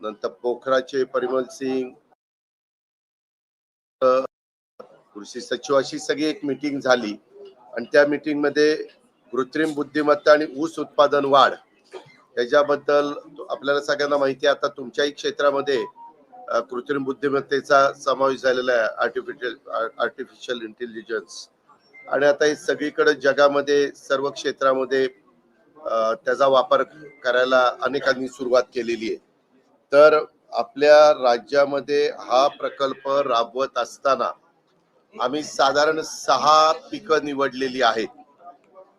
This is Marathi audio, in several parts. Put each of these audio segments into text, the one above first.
नंतर पोखराचे परिमल सिंग कृषी सचिव अशी सगळी एक मीटिंग झाली. आणि त्या मिटिंगमध्ये कृत्रिम बुद्धिमत्ता आणि ऊस उत्पादन वाढ याच्याबद्दल आपल्याला सगळ्यांना माहिती आहे. आता तुमच्याही क्षेत्रामध्ये कृत्रिम बुद्धिमत्तेचा समावेश झालेला आहे आर्टिफिशियल आर्टिफिशियल इंटेलिजन्स आणि आता हे सगळीकडे जगामध्ये सर्व क्षेत्रामध्ये त्याचा वापर करायला अनेकांनी सुरुवात केलेली आहे. तर आपल्या राज्यामध्ये हा प्रकल्प राबवत असताना आम्ही साधारण सहा पिकं निवडलेली आहेत.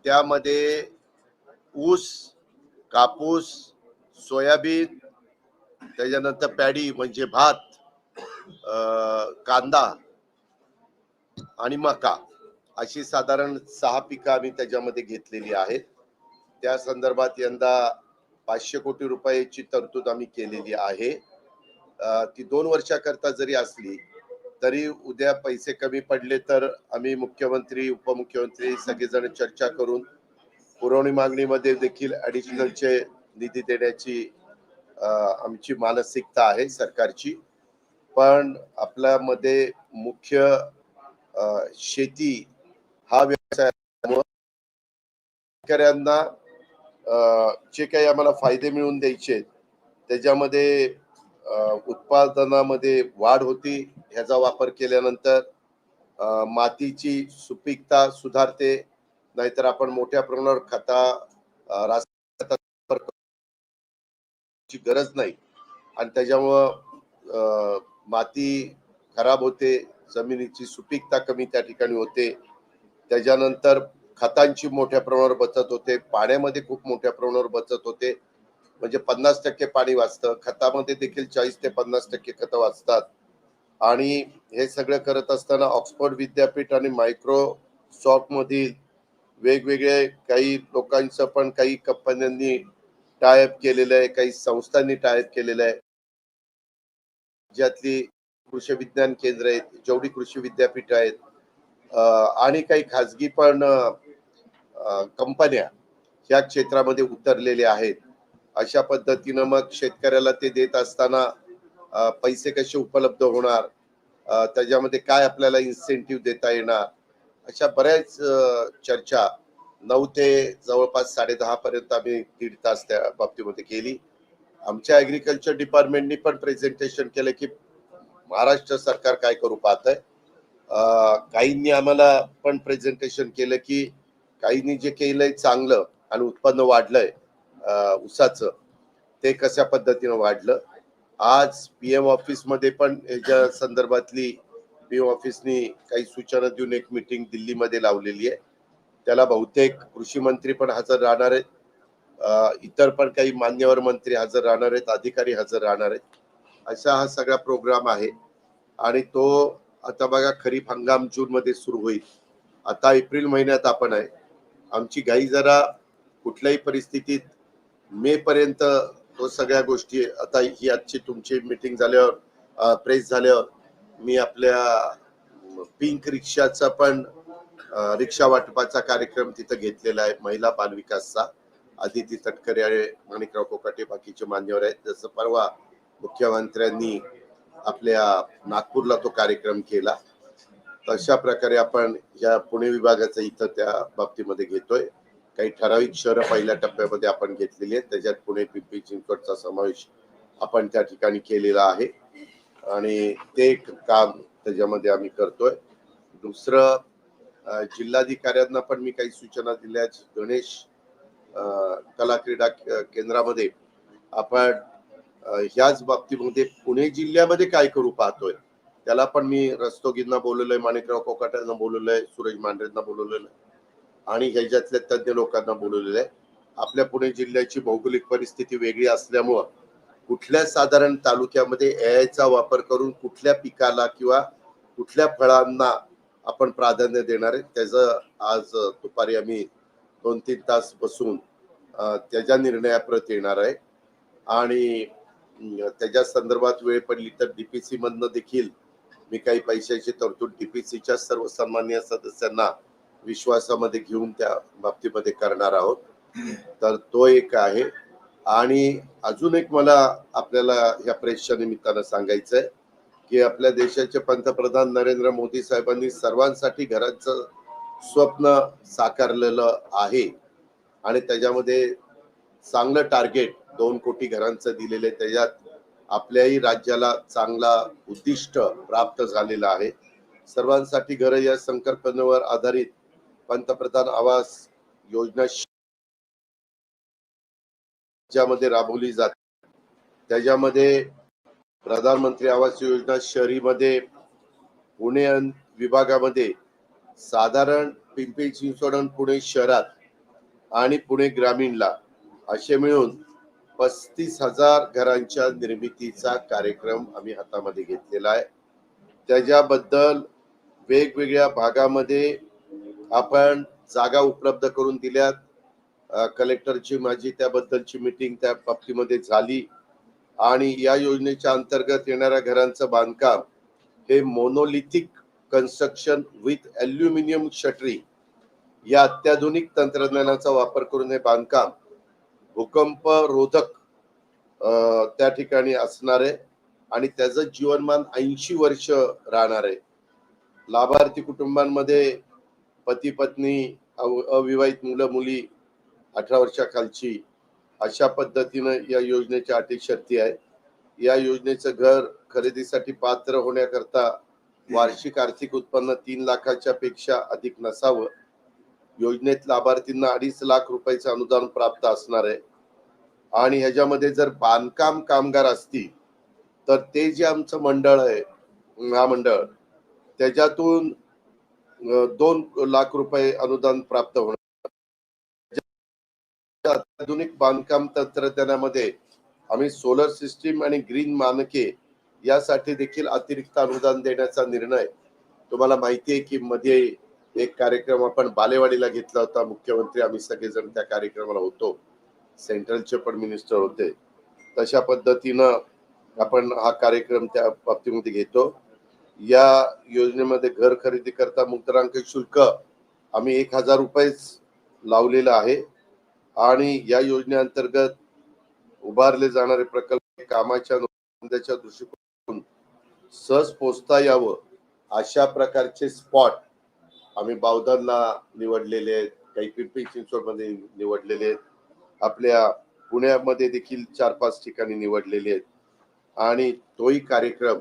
त्यामध्ये ऊस कापूस सोयाबीन त्याच्यानंतर पॅडी म्हणजे भात कांदा आणि मका अशी साधारण सहा पिकं आम्ही त्याच्यामध्ये घेतलेली आहेत. त्या संदर्भात यंदा पाचशे कोटी रुपयाची तरतूद आम्ही केलेली आहे. ती दोन वर्षाकरता जरी असली तरी उद्या पैसे कमी पडले तर आम्ही मुख्यमंत्री उपमुख्यमंत्री सगळेजण चर्चा करून पुरवणी मागणीमध्ये देखील ऍडिशनलचे निधी देण्याची आमची मानसिकता आहे सरकारची. पण आपल्यामध्ये मुख्य शेती हा व्यवसाय शेतकऱ्यांना जे काही आम्हाला फायदे मिळवून द्यायचे त्याच्यामध्ये उत्पादनामध्ये वाढ होती ह्याचा वापर केल्यानंतर मातीची सुपीकता सुधारते नाहीतर आपण मोठ्या प्रमाणावर खता रासायनिक गरज नाही. आणि त्याच्यामुळं अं, माती खराब होते जमिनीची सुपीकता कमी त्या ठिकाणी होते. त्याच्यानंतर खतांची मोठ्या प्रमाणावर बचत होते. पाण्यामध्ये खूप मोठ्या प्रमाणावर बचत होते. म्हणजे पन्नास टक्के पाणी वाचतं. खतामध्ये देखील चाळीस ते पन्नास टक्के खतं वाचतात. आणि हे सगळं करत असताना ऑक्सफोर्ड विद्यापीठ आणि मायक्रोसॉफ्ट मधील वेगवेगळे काही लोकांचं पण काही कंपन्यांनी टायअप केलेलं आहे. काही संस्थांनी टायअप केलेलं आहे. ज्यातली कृषी विज्ञान केंद्र आहेत जेवढी कृषी विद्यापीठ आहेत आणि काही खाजगी पण कंपन्या ह्या क्षेत्रामध्ये उतरलेल्या आहेत. अशा पद्धतीनं मग शेतकऱ्याला ते देत असताना पैसे कसे उपलब्ध होणार? त्याच्यामध्ये काय आपल्याला इन्सेंटिव्ह देता येणार? अशा बऱ्याच चर्चा नऊ ते जवळपास साडे दहा पर्यंत आम्ही दीड तास त्या बाबतीमध्ये केली. आमच्या ऍग्रिकल्चर डिपार्टमेंटनी पण प्रेझेंटेशन केलं की महाराष्ट्र सरकार काय करू पाहत आहे काहींनी आम्हाला पण प्रेझेंटेशन केलं की काहींनी जे केलंय चांगलं आणि उत्पन्न वाढलंय अं, ऊसाचं ते कशा पद्धतीनं वाढलं? आज पीएम ऑफिसमध्ये पण याच्या संदर्भातली पीएम ऑफिसनी काही सूचना देऊन एक मीटिंग दिल्लीमध्ये लावलेली आहे. त्याला बहुतेक कृषी मंत्री पण हजर राहणार आहेत. इतर पण काही मान्यवर मंत्री हजर राहणार आहेत अधिकारी हजर राहणार आहेत. असा हा सगळा प्रोग्राम आहे आणि तो आता बघा खरीप हंगाम जून मध्ये सुरू होईल. आता एप्रिल महिन्यात आपण आहे. आमची घाई जरा कुठल्याही परिस्थितीत मे पर्यंत तो सगळ्या गोष्टी आता ही आजची तुमची मीटिंग झाल्यावर प्रेस झाल्यावर मी आपल्या पिंक रिक्षाचा पण रिक्षा वाटपाचा कार्यक्रम तिथं घेतलेला आहे महिला बालविकासचा आदिती तटकरे माणिकराव कोकाटे बाकीचे मान्यवर आहेत. जसं परवा मुख्यमंत्र्यांनी आपल्या नागपूरला तो कार्यक्रम केला. तशा प्रकारे आपण या पुणे विभागाचा इथं त्या बाबतीमध्ये घेतोय. काही ठराविक शहरं पहिल्या टप्प्यामध्ये आपण घेतलेली आहेत. त्याच्यात पुणे पिंपरी चिंचवडचा समावेश आपण त्या ठिकाणी केलेला आहे. आणि ते एक काम त्याच्यामध्ये आम्ही करतोय. दुसरं जिल्हाधिकाऱ्यांना पण मी काही सूचना दिल्या गणेश कला क्रीडा के- केंद्रामध्ये आपण ह्याच बाबतीमध्ये पुणे जिल्ह्यामध्ये काय करू पाहतोय? त्याला पण मी रस्तोगींना बोलवलंय माणिकराव कोकाट्यांना बोलवलंय सुरेश मांढरेंना बोलवलेलं आणि ह्याच्यातल्या तज्ज्ञ लोकांना बोलवलेलं आहे. आपल्या पुणे जिल्ह्याची भौगोलिक परिस्थिती वेगळी असल्यामुळं कुठल्या साधारण तालुक्यामध्ये एआयचा वापर करून कुठल्या पिकाला किंवा कुठल्या फळांना आपण प्राधान्य देणार आहे त्याचं आज दुपारी आम्ही दोन तीन तास बसून त्याच्या निर्णयाप्रत येणार आहे. आणि त्याच्या संदर्भात वेळ पडली तर डीपीसी मधनं देखील मी काही पैशाची तरतूद डीपीसीच्या सर्व सन्मान्य सदस्यांना विश्वासामध्ये घेऊन त्या बाबतीमध्ये करणार आहोत. तर तो एक आहे. आणि अजून एक मला आपल्याला या प्रेसच्या निमित्तानं सांगायचं आहे की आपल्या देशाचे पंतप्रधान नरेंद्र मोदी साहेबांनी सर्वांसाठी घराचं स्वप्न साकारलेलं आहे. आणि त्याच्यामध्ये चांगलं टार्गेट दोन कोटी घरांचं दिलेलं आहे. त्याच्यात आपल्याही राज्याला चांगला उद्दिष्ट प्राप्त झालेला आहे. सर्वांसाठी घर या संकल्पनेवर आधारित पंतप्रधान आवास योजना ज्यामध्ये राबवली जाते. त्याच्यामध्ये प्रधानमंत्री आवास योजना शहरीमध्ये पुणे विभागामध्ये साधारण पिंपरी चिंचवड पुणे शहरात आणि पुणे ग्रामीणला असे मिळून पस्तीस हजार घरांच्या निर्मितीचा कार्यक्रम आम्ही हातामध्ये घेतलेला आहे. त्याच्याबद्दल वेगवेगळ्या भागामध्ये आपण जागा उपलब्ध करून दिल्यात. कलेक्टरची माझी त्याबद्दलची मीटिंग त्या बाबतीमध्ये झाली आणि या योजनेच्या अंतर्गत येणाऱ्या घरांचं बांधकाम हे monolithic construction with aluminium shuttering या अत्याधुनिक तंत्रज्ञानाचा वापर करून हे बांधकाम भूकंप रोधक त्या ठिकाणी असणार आहे आणि त्याचं जीवनमान ऐंशी वर्ष राहणार. आहे लाभार्थी कुटुंबांमध्ये पती पत्नी अव- अविवाहित मुलं मुली अठरा वर्षाखालची अशा पद्धतीनं या योजनेच्या अटी शर्ती आहे. या योजनेचं घर खरेदीसाठी पात्र होण्याकरता वार्षिक आर्थिक उत्पन्न तीन लाखाच्या पेक्षा अधिक नसावं. योजनेत लाभार्थींना अडीच लाख रुपयाचं अनुदान प्राप्त असणार आहे. आणि ह्याच्यामध्ये जर बांधकाम कामगार असतील तर ते जे आमचं मंडळ आहे महामंडळ त्याच्यातून दोन लाख रुपये अनुदान प्राप्त होणार. आधुनिक बांधकाम तंत्रज्ञानामध्ये आम्ही सोलर सिस्टीम आणि ग्रीन मानके यासाठी देखील अतिरिक्त अनुदान देण्याचा निर्णय तुम्हाला माहिती आहे की मध्ये एक कार्यक्रम आपण बालेवाडीला घेतला होता. मुख्यमंत्री आम्ही सगळेजण त्या कार्यक्रमाला होतो. सेंट्रलचे पण मिनिस्टर होते. तशा पद्धतीनं आपण हा कार्यक्रम त्या बाबतीमध्ये घेतो. या योजनेमध्ये घर खरेदी करता मुद्रांक शुल्क आम्ही एक हजार रुपयेच लावलेलं आहे. आणि या योजनेअंतर्गत उभारले जाणारे प्रकल्प कामाच्या नोंदच्या दृष्टिकोनातून सहज पोचता यावं अशा प्रकारचे स्पॉट आम्ही बावधनला निवडलेले आहेत. काही पिंपरी चिंचवडमध्ये निवडलेले आहेत. आपल्या पुण्यामध्ये देखील चार पाच ठिकाणी निवडलेले आहेत. आणि तोही कार्यक्रम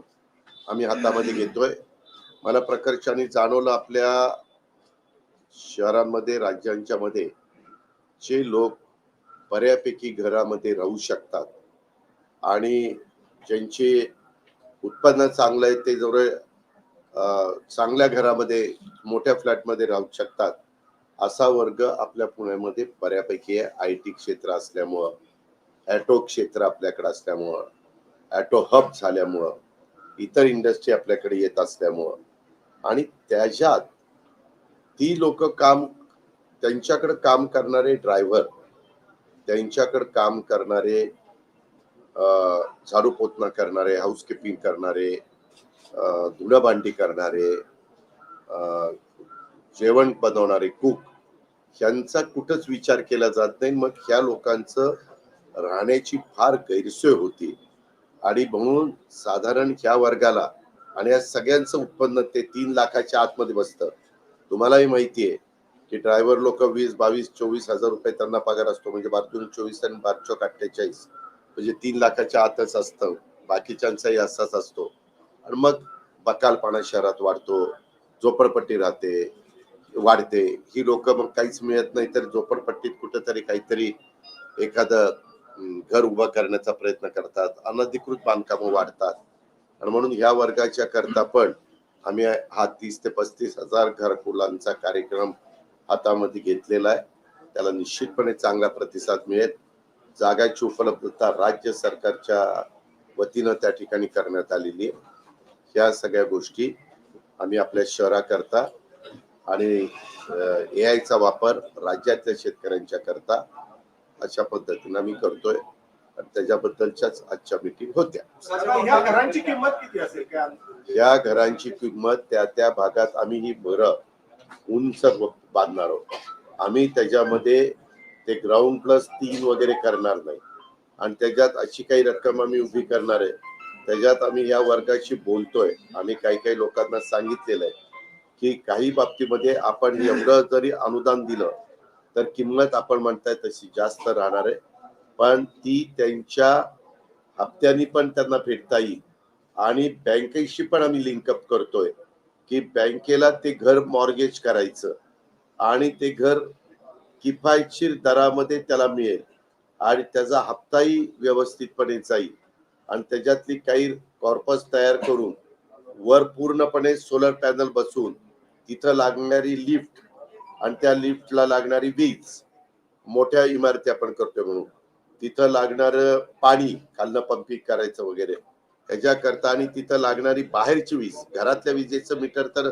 आम्ही हातामध्ये घेतोय. मला प्रकर्षाने जाणवलं आपल्या शहरांमध्ये राज्यांच्या मध्ये जे लोक बऱ्यापैकी घरामध्ये राहू शकतात. आणि ज्यांचे उत्पन्न चांगलं आहे ते जवळ चांगल्या घरामध्ये मोठ्या फ्लॅटमध्ये राहू शकतात असा वर्ग आपल्या पुण्यामध्ये बऱ्यापैकी आहे. आय टी क्षेत्र असल्यामुळं ॲटो क्षेत्र आपल्याकडे असल्यामुळं ॲटो हब झाल्यामुळं इतर इंडस्ट्री आपल्याकडे येत असल्यामुळं आणि त्याच्यात ती लोक काम त्यांच्याकडे काम करणारे ड्रायव्हर त्यांच्याकडे काम करणारे झाडू पोतना करणारे हाऊसकीपिंग करणारे अं, धुणं भांडी करणारे जेवण बनवणारे कुक ह्यांचा कुठंच विचार केला जात नाही. मग ह्या लोकांचं राहण्याची फार गैरसोय होती. आणि म्हणून साधारण ह्या वर्गाला आणि या सगळ्यांचं उत्पन्न ते तीन लाखाच्या आतमध्ये बसतं. तुम्हालाही माहिती आहे की ड्रायव्हर लोक वीस बावीस चोवीस हजार रुपये त्यांना पगार असतो. म्हणजे बारतून चोवीस आणि बारचोक अठ्ठेचाळीस. म्हणजे तीन लाखाच्या आतच असतं. बाकीच्यांचाही असाच असतो. आणि मग बकालपाणा शहरात वाढतो झोपडपट्टी राहते वाढते. ही लोक मग काहीच मिळत नाही तर झोपडपट्टीत कुठेतरी काहीतरी एखादं घर उभं करण्याचा प्रयत्न करतात. अनधिकृत बांधकामं वाढतात. आणि म्हणून ह्या वर्गाच्या करता पण आम्ही हा तीस ते पस्तीस हजार घरकुलांचा कार्यक्रम हातामध्ये घेतलेला आहे. त्याला निश्चितपणे चांगला प्रतिसाद मिळेल. जागाची उपलब्धता राज्य सरकारच्या वतीनं त्या ठिकाणी करण्यात आलेली आहे. ह्या सगळ्या गोष्टी आम्ही आपल्या शहराकरता आणि ए आयचा वापर राज्यातल्या शेतकऱ्यांच्या करता अशा पद्धतीनं आम्ही करतोय. आणि त्याच्याबद्दलच्याच आजच्या मीटिंग होत्या. घरांची किंमत किती असेल? या घरांची किंमत त्या त्या भागात आम्ही ही घरं उंच बांधणार आहोत. आम्ही त्याच्यामध्ये ते ग्राउंड प्लस तीन वगैरे करणार नाही. आणि त्याच्यात अशी काही रक्कम आम्ही उभी करणार आहे. त्याच्यात आम्ही या वर्गाशी बोलतोय. आम्ही काही काही लोकांना सांगितलेलं आहे की काही बाबतीमध्ये आपण एवढं जरी अनुदान दिलं तर किंमत आपण म्हणताय तशी जास्त राहणार आहे. पण ती त्यांच्या हप्त्यानी पण त्यांना फेडता येईल. आणि बँकेशी पण आम्ही लिंकअप करतोय की बँकेला ते घर मॉर्गेज करायचं आणि ते घर किफायतशीर दरामध्ये त्याला मिळेल. आणि त्याचा हप्ताही व्यवस्थितपणे जाईल. आणि त्याच्यातली काही कॉर्पस तयार करून वर पूर्णपणे सोलर पॅनल बसवून तिथं लागणारी लिफ्ट आणि त्या लिफ्टला लागणारी वीज मोठ्या इमारती आपण करतोय म्हणून. तिथं लागणार पाणी खालनं पंपिंग करायचं वगैरे. त्याच्याकरता आणि तिथं लागणारी बाहेरची वीज घरातल्या विजेचं मीटर तर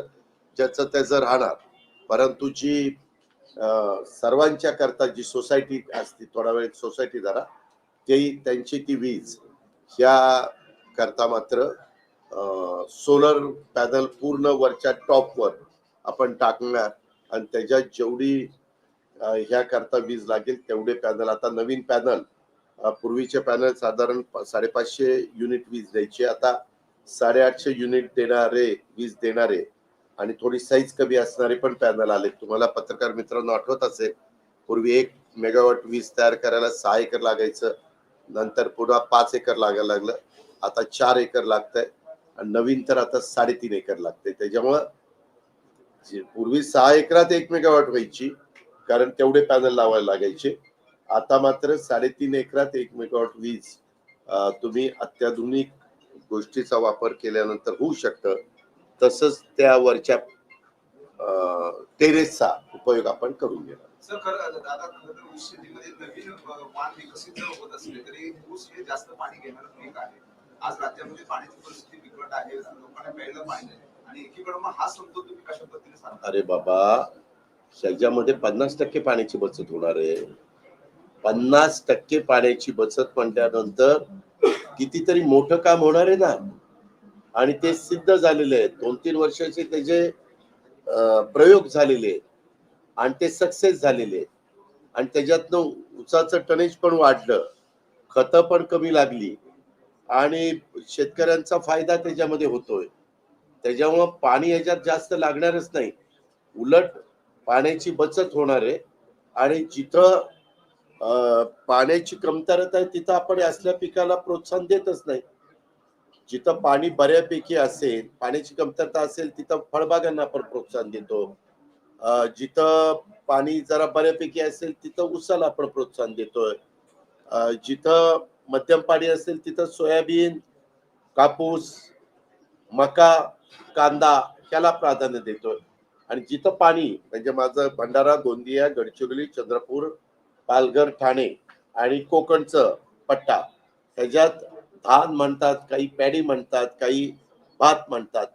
ज्याचं त्याचं राहणार. परंतु जी सर्वांच्या करता जी सोसायटी असते थोडा वेळ सोसायटी जरा ते त्यांची ती वीज ह्या करता मात्र सोलर पॅनल पूर्ण वरच्या टॉपवर आपण टाकणार आणि त्याच्यात जेवढी ह्या करता वीज लागेल तेवढे पॅनल. आता नवीन पॅनल पूर्वीचे पॅनल साधारण साडेपाचशे युनिट वीज द्यायची. आता साडेआठशे युनिट देणारे वीज देणारे आणि थोडी साईज कमी असणारे पण पॅनल आले. तुम्हाला पत्रकार मित्रांनो आठवत असेल पूर्वी एक मेगावॉट वीज तयार करायला सहा एकर लागायचं. नंतर पुन्हा पाच एकर लागायला लागलं. आता चार एकर लागतंय. आणि नवीन तर आता साडेतीन एकर लागते त्याच्यामुळं पूर्वी सहा एकरात एक मेगावॉट व्हायची कारण तेवढे पॅनल लावायला लागायचे. आता मात्र साडेतीन एकरात एक वीज तुम्ही अत्याधुनिक गोष्टीचा वापर केल्यानंतर होऊ शकतं. तसंच त्या वरच्या टेरेसचा उपयोग आपण करून घेणार. सर खरं दादा खरं तर ऊस शेतीमध्ये नवीन अ, वाण विकसित जर होत असले तरी ऊस हे जास्त पाणी घेणारं पीक आहे. आज राज्यामध्ये पाण्याची परिस्थिती बिकट आहे लोकांना प्यायला पाणी नाही. आणि एकीकडे मग हा समतोल तुम्ही कशा पद्धतीने सांगता? अरे बाबा ह्याच्यामध्ये पन्नास टक्के पाण्याची बचत होणार आहे. पन्नास टक्के पाण्याची बचत म्हटल्यानंतर कितीतरी मोठं काम होणार आहे ना? आणि ते सिद्ध झालेले आहेत. दोन तीन वर्षाचे त्याचे प्रयोग झालेले आहेत. आणि ते सक्सेस झालेले आणि त्याच्यातनं उसाचं टनेज पण वाढलं. खतं पण कमी लागली. आणि शेतकऱ्यांचा फायदा त्याच्यामध्ये होतोय. त्याच्यामुळं पाणी याच्यात जास्त लागणारच नाही. उलट पाण्याची बचत होणार आहे. आणि जिथं पाण्याची कमतरता आहे तिथं आपण असल्या पिकाला प्रोत्साहन देतच नाही. जिथं पाणी बऱ्यापैकी असेल पाण्याची कमतरता असेल तिथं फळबागांना आपण प्रोत्साहन देतो. जिथं पाणी जरा बऱ्यापैकी असेल तिथं उसाला आपण प्रोत्साहन देतोय. जिथं मध्यम पाणी असेल तिथं सोयाबीन कापूस मका कांदा ह्याला प्राधान्य देतोय. आणि जिथं पाणी म्हणजे माझं भंडारा गोंदिया गडचिरोली चंद्रपूर पालघर ठाणे आणि कोकणचं पट्टा ह्याच्यात धान म्हणतात काही पॅडी म्हणतात काही भात म्हणतात.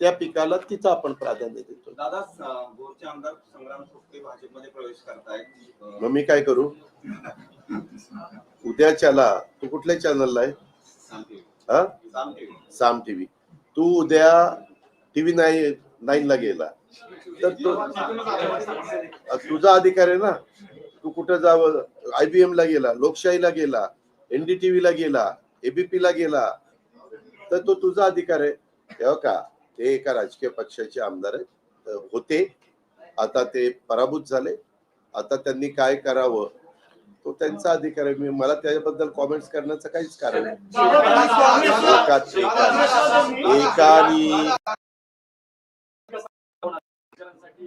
त्या पिकाला तिथं आपण प्राधान्य देतो. दादा गोरचे आमदार संग्राम भाजपमध्ये प्रवेश करतायत. मग मी काय करू? उद्याच्याला तू कुठल्या चॅनलला आहे. हा? साम टीव्ही. तू उद्या टीव्ही नाईन नाईन ला गेला. तर तुझा अधिकार आहे ना? तू कुठं जावं? आयबीएम ला गेला लोकशाहीला गेला एनडीटीव्ही ला गेला एबीपी ला गेला. तर तो तुझा अधिकार आहे. तेव्हा का? ते एका राजकीय पक्षाचे आमदार आहेत. होते. आता ते पराभूत झाले. आता त्यांनी काय करावं? तो त्यांचा अधिकार आहे. मी मला त्याबद्दल कॉमेंट्स करण्याचं काहीच कारण नाही. अहो ए एकानी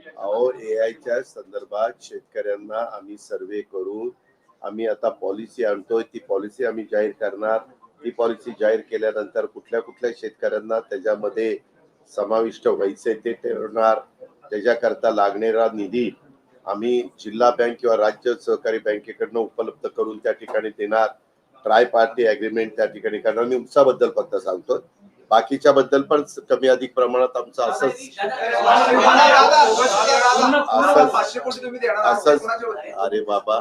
अहो एआयच्या संदर्भात शेतकऱ्यांना आम्ही सर्वे करून आम्ही आता पॉलिसी आणतोय. ती पॉलिसी आम्ही जाहीर करणार. ती पॉलिसी जाहीर केल्यानंतर कुठल्या कुठल्या शेतकऱ्यांना त्याच्यामध्ये समाविष्ट व्हायचे ते ठरवणार त्याच्याकरता लागणारा निधी आम्ही जिल्हा बँक किंवा राज्य सहकारी बँकेकडनं उपलब्ध करून त्या ठिकाणी देणार. ट्राय पार्टी अग्रीमेंट त्या ठिकाणी करणार. मी उंचाबद्दल फक्त सांगतो बाकीच्या बद्दल पण कमी अधिक प्रमाणात आमचं असंच असंच अरे बाबा.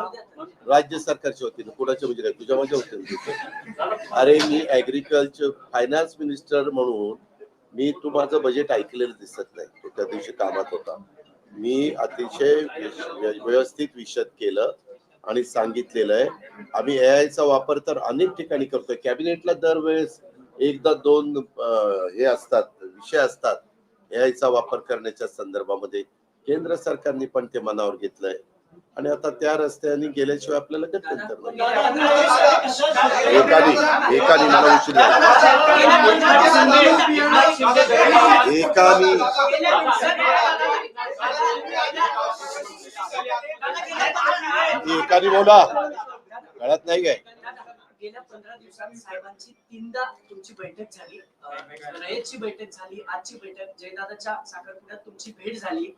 राज्य सरकारच्या वतीनं कुणाच्या म्हणजे काय तुझ्या माझ्या वतीनं अरे मी ऍग्रिकल्चर फायनान्स मिनिस्टर म्हणून मी तू माझं बजेट ऐकलेलं दिसत नाही. तो त्या दिवशी कामात होता. मी अतिशय व्यवस्थित विशद केलं आणि सांगितलेलं आहे. आम्ही ए चा वापर तर अनेक ठिकाणी करतोय. कॅबिनेटला दरवेळेस एकदा दोन हे असतात विषय असतात. ए चा वापर करण्याच्या संदर्भामध्ये केंद्र सरकारने पण ते मनावर घेतलंय. आणि आता त्या रस्त्याने गेल्याशिवाय आपल्याला गत्यंतर नाही एकाने एकाने मला उशीर झाला. एकाने एकाने बोला. कळत नाही काय? गेल्या पंधरा दिवसात साहेबांची तीनदा तुमची बैठक झाली. रयतची बैठक झाली आजची बैठक जयदादाच्या साखरपुड्यात तुमची भेट झाली.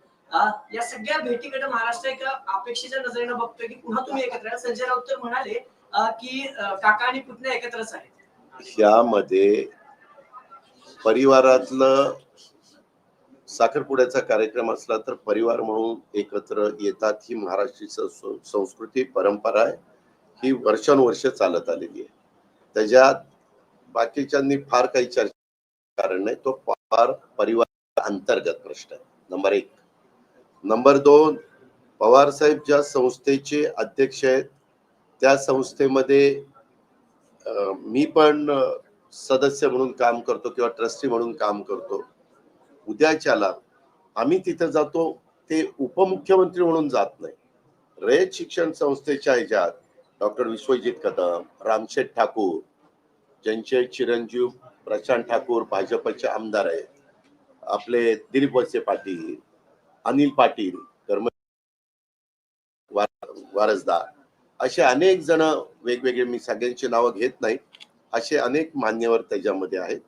या सगळ्या भेटीकडे महाराष्ट्र एका अपेक्षेच्या नजरेनं बघतोय की पुन्हा तुम्ही एकत्र संजय राऊत तर म्हणाले की काका आणि पुतण्या एकत्रच आहेत. ह्यामध्ये परिवारातलं साखरपुड्याचा कार्यक्रम असला तर परिवार म्हणून एकत्र येतात ही महाराष्ट्रीय संस्कृती परंपरा आहे. ही वर्षानुवर्ष चालत आलेली आहे. त्याच्यात बाकीच्यांनी फार काही चर्चा कारण नाही तो फार परिवार अंतर्गत प्रश्न आहे. नंबर एक. नंबर दोन पवार साहेब ज्या संस्थेचे अध्यक्ष आहेत त्या संस्थेमध्ये मी पण सदस्य म्हणून काम करतो किंवा ट्रस्टी म्हणून काम करतो. उद्याच्याला आम्ही तिथं जातो ते उपमुख्यमंत्री म्हणून जात नाही. रयत शिक्षण संस्थेच्या ह्याच्यात डॉक्टर विश्वजित कदम रामशेठ ठाकूर ज्यांचे चिरंजीव प्रशांत ठाकूर भाजपचे आमदार आहेत आपले दिलीप वळसे पाटील अनिल पाटील कर्म वार- वारसदार असे अनेक जण वेगवेगळे मी सगळ्यांची नावं घेत नाही. असे अनेक मान्यवर त्याच्यामध्ये आहेत.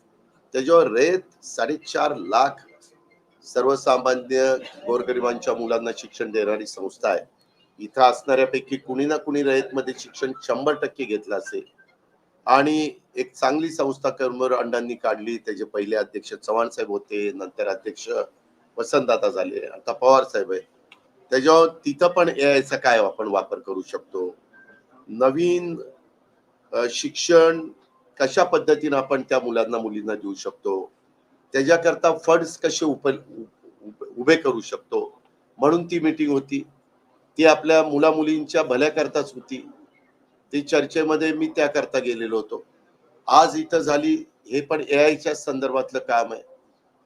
त्याच्यावर रेत साडेचार लाख सर्वसामान्य गोरगरिबांच्या मुलांना शिक्षण देणारी संस्था आहे. इथं असणाऱ्यापैकी कुणी ना कुणी रयतमध्ये शिक्षण शंभर टक्के घेतलं असेल. आणि एक चांगली संस्था कर्मर अण्णांनी काढली. त्याचे पहिले अध्यक्ष चव्हाण साहेब होते नंतर अध्यक्ष वसंतदाता झाले आता पवार साहेब आहे त्याच्यावर तिथं पण ए चा काय आपण वापर करू शकतो? नवीन शिक्षण कशा पद्धतीनं आपण त्या मुलांना मुलींना देऊ शकतो? त्याच्याकरता फंड्स कसे उप उप- उभे करू शकतो? म्हणून ती मीटिंग होती. ती आपल्या मुला मुलींच्या भल्याकरताच होती. ती चर्चेमध्ये मी त्याकरता गेलेलो होतो. आज इथं झाली हे पण ए आयच्या संदर्भातलं काम आहे.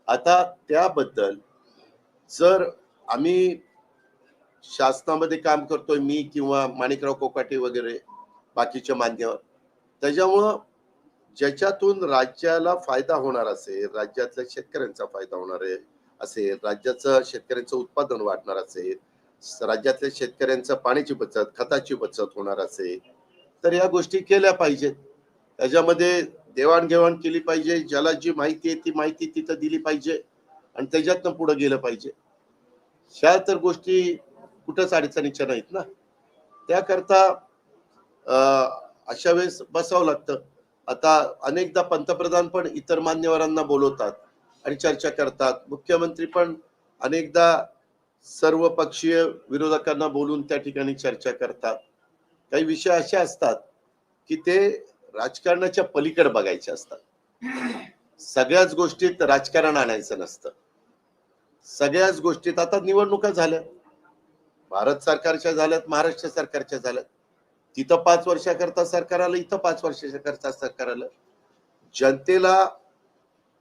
आता त्याबद्दल जर आम्ही शासनामध्ये काम करतोय मी किंवा माणिकराव कोकाटे वगैरे बाकीच्या मान्यवर. त्याच्यामुळं ज्याच्यातून राज्याला फायदा होणार असेल राज्यातल्या शेतकऱ्यांचा फायदा होणार आहे असेल राज्याचं शेतकऱ्यांचं उत्पादन वाढणार असेल राज्यातल्या शेतकऱ्यांचं पाण्याची बचत खताची बचत होणार असेल तर या गोष्टी केल्या पाहिजेत. त्याच्यामध्ये देवाणघेवाण केली पाहिजे ज्याला जी माहिती आहे ती माहिती तिथं दिली पाहिजे आणि त्याच्यातनं पुढे गेलं पाहिजे. ह्या तर गोष्टी कुठंच अडचणीच्या नाहीत ना. त्याकरता अं, अशा वेळेस बसावं लागतं. आता अनेकदा पंतप्रधान पण इतर मान्यवरांना बोलवतात आणि चर्चा करतात. मुख्यमंत्री पण अनेकदा सर्व पक्षीय विरोधकांना बोलून त्या ठिकाणी चर्चा करतात. काही विषय असे असतात की ते राजकारणाच्या पलीकडे बघायचे असतात. सगळ्याच गोष्टीत राजकारण आणायचं नसतं. सगळ्याच गोष्टीत आता निवडणुका झाल्या. भारत सरकारच्या झाल्यात महाराष्ट्र सरकारच्या झाल्यात. तिथं पाच वर्षाकरता सरकार आलं इथं पाच वर्षाकरता सरकार आलं. जनतेला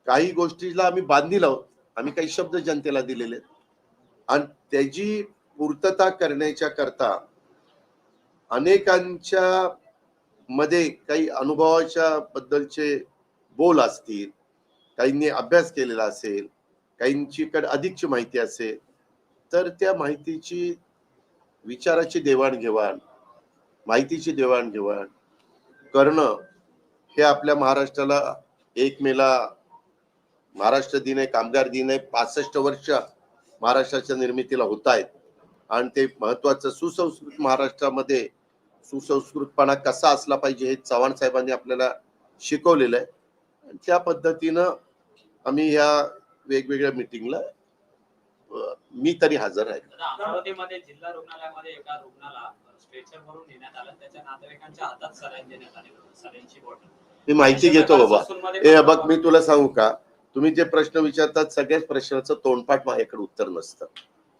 काही गोष्टीला आम्ही बांधील आहोत. आम्ही काही शब्द जनतेला दिलेले आहेत. आणि त्याची पूर्तता करण्याच्या करता अनेकांच्या मध्ये काही अनुभवाच्या बद्दलचे बोल असतील काहींनी अभ्यास केलेला असेल काहींची कडे अधिकची माहिती असेल तर त्या माहितीची विचाराची देवाणघेवाण माहितीची देवाणघेवाण करणं हे आपल्या महाराष्ट्राला एक मेला महाराष्ट्र दिन आहे कामगार दिन आहे पासष्ट वर्ष महाराष्ट्राच्या निर्मितीला होत आहेत आणि ते महत्वाचं सुसंस्कृत महाराष्ट्रामध्ये सुसंस्कृतपणा कसा असला पाहिजे हे चव्हाण साहेबांनी आपल्याला शिकवलेलं आहे. आणि त्या पद्धतीनं आम्ही ह्या वेगवेगळ्या मिटिंगला मी तरी हजर आहे. अमरावतीमध्ये जिल्हा रुग्णालयामध्ये एका रुग्णाला स्ट्रेचर वरून नेण्यात आलं. त्याच्या नातेवाईकांच्या हातात सलाईन देण्यात आली. सलाईनची बॉटल. मी माहिती घेतो बाबा. ए बघ मी तुला सांगू का? तुम्ही जे प्रश्न विचारतात सगळ्याच प्रश्नाचं तोंडपाठ माझ्याकडे उत्तर नसतं.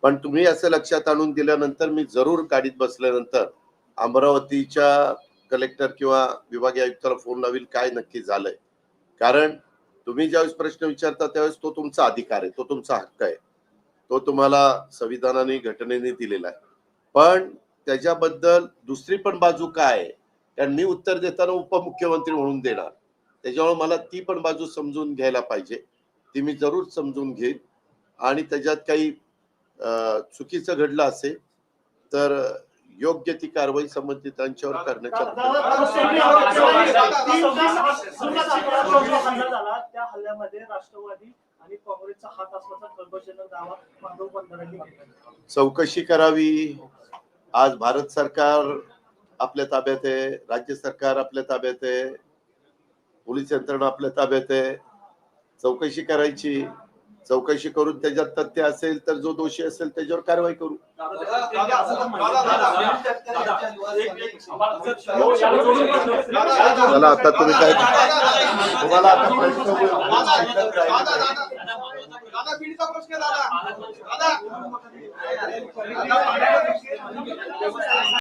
पण तुम्ही असं लक्षात आणून दिल्यानंतर मी जरूर गाडीत बसल्यानंतर अमरावतीच्या कलेक्टर किंवा विभागीय आयुक्ताला फोन लावेल काय नक्की झालंय. कारण तुम्ही ज्यावेळेस प्रश्न विचारता त्यावेळेस तो तुमचा अधिकार आहे तो तुमचा हक्क आहे. तो तुम्हाला संविधानाने घटनेने दिलेला आहे पण त्याच्याबद्दल दुसरी पण बाजू काय आहे कारण मी उत्तर देताना उपमुख्यमंत्री म्हणून देणार त्याच्यामुळे मला ती पण बाजू समजून घ्यायला पाहिजे ती मी जरूर समजून घेईन आणि त्याच्यात काही चुकीचं घडलं असेल तर योग्य ती कारवाई संबंधितांच्यावर करण्याचा चौकशी करावी. आज भारत सरकार आपल्या ताब्यात आहे. राज्य सरकार आपल्या ताब्यात आहे. पोलीस यंत्रणा आपल्या ताब्यात आहे. चौकशी करायची. चौकशी करून त्याच्यात तथ्य असेल तर जो दोषी असेल त्याच्यावर कारवाई करू. चला आता तुम्ही काय तुम्हाला आता प्रश्न